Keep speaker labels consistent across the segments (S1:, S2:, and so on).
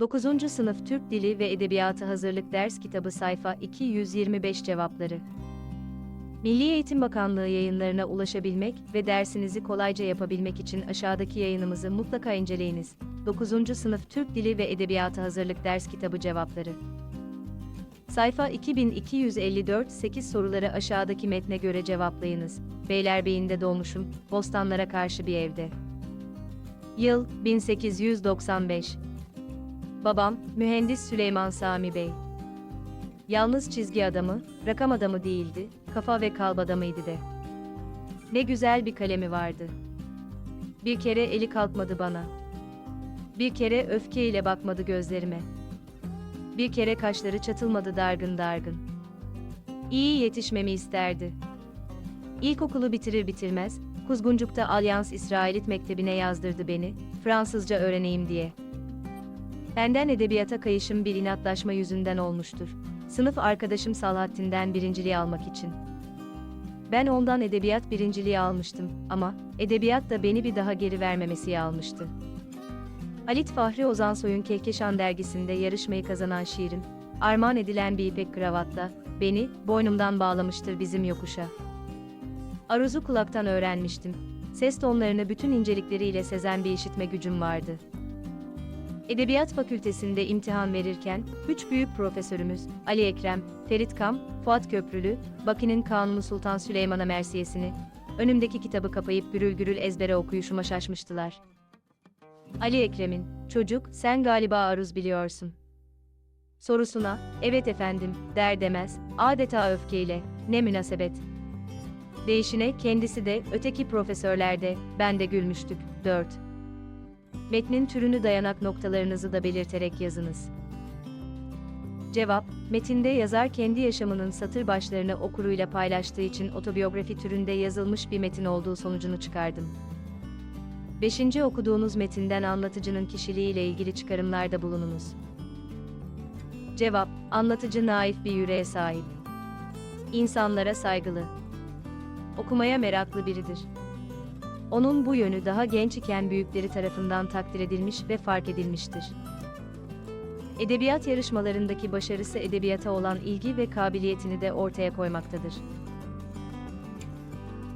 S1: 9. Sınıf Türk Dili ve Edebiyatı Hazırlık Ders Kitabı Sayfa 225 Cevapları Milli Eğitim Bakanlığı yayınlarına ulaşabilmek ve dersinizi kolayca yapabilmek için aşağıdaki yayınımızı mutlaka inceleyiniz. 9. Sınıf Türk Dili ve Edebiyatı Hazırlık Ders Kitabı Cevapları Sayfa 2254 8 soruları aşağıdaki metne göre cevaplayınız. Beylerbeyi'nde doğmuşum, bostanlara karşı bir evde. Yıl 1895 Babam, mühendis Süleyman Sami Bey. Yalnız çizgi adamı, rakam adamı değildi, kafa ve kalp adamıydı de. Ne güzel bir kalemi vardı. Bir kere eli kalkmadı bana. Bir kere öfkeyle bakmadı gözlerime. Bir kere kaşları çatılmadı dargın dargın. İyi yetişmemi isterdi. İlkokulu bitirir bitirmez, Kuzguncuk'ta Alyans İsrailit Mektebi'ne yazdırdı beni, Fransızca öğreneyim diye. Benden edebiyata kayışım bir inatlaşma yüzünden olmuştur. Sınıf arkadaşım Salahattin'den birinciliği almak için. Ben ondan edebiyat birinciliği almıştım ama edebiyat da beni bir daha geri vermemesi almıştı. Halit Fahri Ozansoy'un Kehkeşan dergisinde yarışmayı kazanan şiirim, armağan edilen bir ipek kravatla, beni, boynumdan bağlamıştır bizim yokuşa. Aruz'u kulaktan öğrenmiştim. Ses tonlarını bütün incelikleriyle sezen bir işitme gücüm vardı. Edebiyat Fakültesinde imtihan verirken, üç büyük profesörümüz, Ali Ekrem, Ferit Kam, Fuat Köprülü, Baki'nin Kanunu Sultan Süleyman'a mersiyesini, önümdeki kitabı kapayıp gürül gürül ezbere okuyuşuma şaşmıştılar. Ali Ekrem'in, çocuk, sen galiba aruz biliyorsun. Sorusuna, evet efendim, der demez, adeta öfkeyle, ne münasebet. Değişine kendisi de, öteki profesörler de, ben de gülmüştük. 4. Metnin türünü dayanak noktalarınızı da belirterek yazınız. Cevap, metinde yazar kendi yaşamının satır başlarını okuruyla paylaştığı için otobiyografi türünde yazılmış bir metin olduğu sonucunu çıkardım. 5. okuduğunuz metinden anlatıcının kişiliğiyle ilgili çıkarımlarda bulununuz. Cevap, anlatıcı naif bir yüreğe sahip. İnsanlara saygılı. Okumaya meraklı biridir. Onun bu yönü daha genç iken büyükleri tarafından takdir edilmiş ve fark edilmiştir. Edebiyat yarışmalarındaki başarısı edebiyata olan ilgi ve kabiliyetini de ortaya koymaktadır.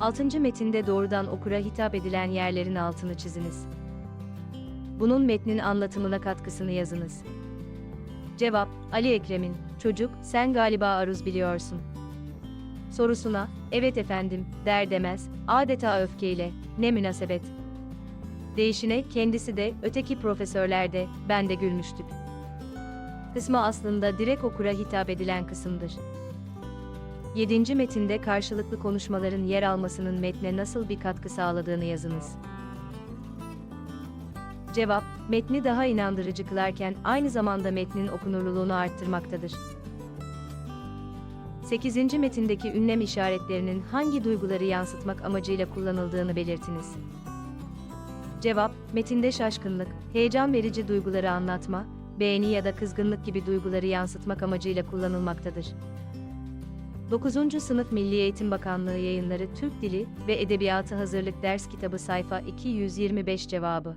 S1: 6. metinde doğrudan okura hitap edilen yerlerin altını çiziniz. Bunun metnin anlatımına katkısını yazınız. Cevap, Ali Ekrem'in, çocuk, sen galiba aruz biliyorsun. Sorusuna, evet efendim, der demez, adeta öfkeyle, ne münasebet. Değişine kendisi de, öteki profesörler de, ben de gülmüştük. Kısmı aslında direkt okura hitap edilen kısımdır. 7. metinde karşılıklı konuşmaların yer almasının metne nasıl bir katkı sağladığını yazınız. Cevap, metni daha inandırıcı kılarken aynı zamanda metnin okunurluluğunu arttırmaktadır. 8. metindeki ünlem işaretlerinin hangi duyguları yansıtmak amacıyla kullanıldığını belirtiniz. Cevap, metinde şaşkınlık, heyecan verici duyguları anlatma, beğeni ya da kızgınlık gibi duyguları yansıtmak amacıyla kullanılmaktadır. 9. Sınıf Milli Eğitim Bakanlığı Yayınları Türk Dili ve Edebiyatı Hazırlık Ders Kitabı Sayfa 225 Cevabı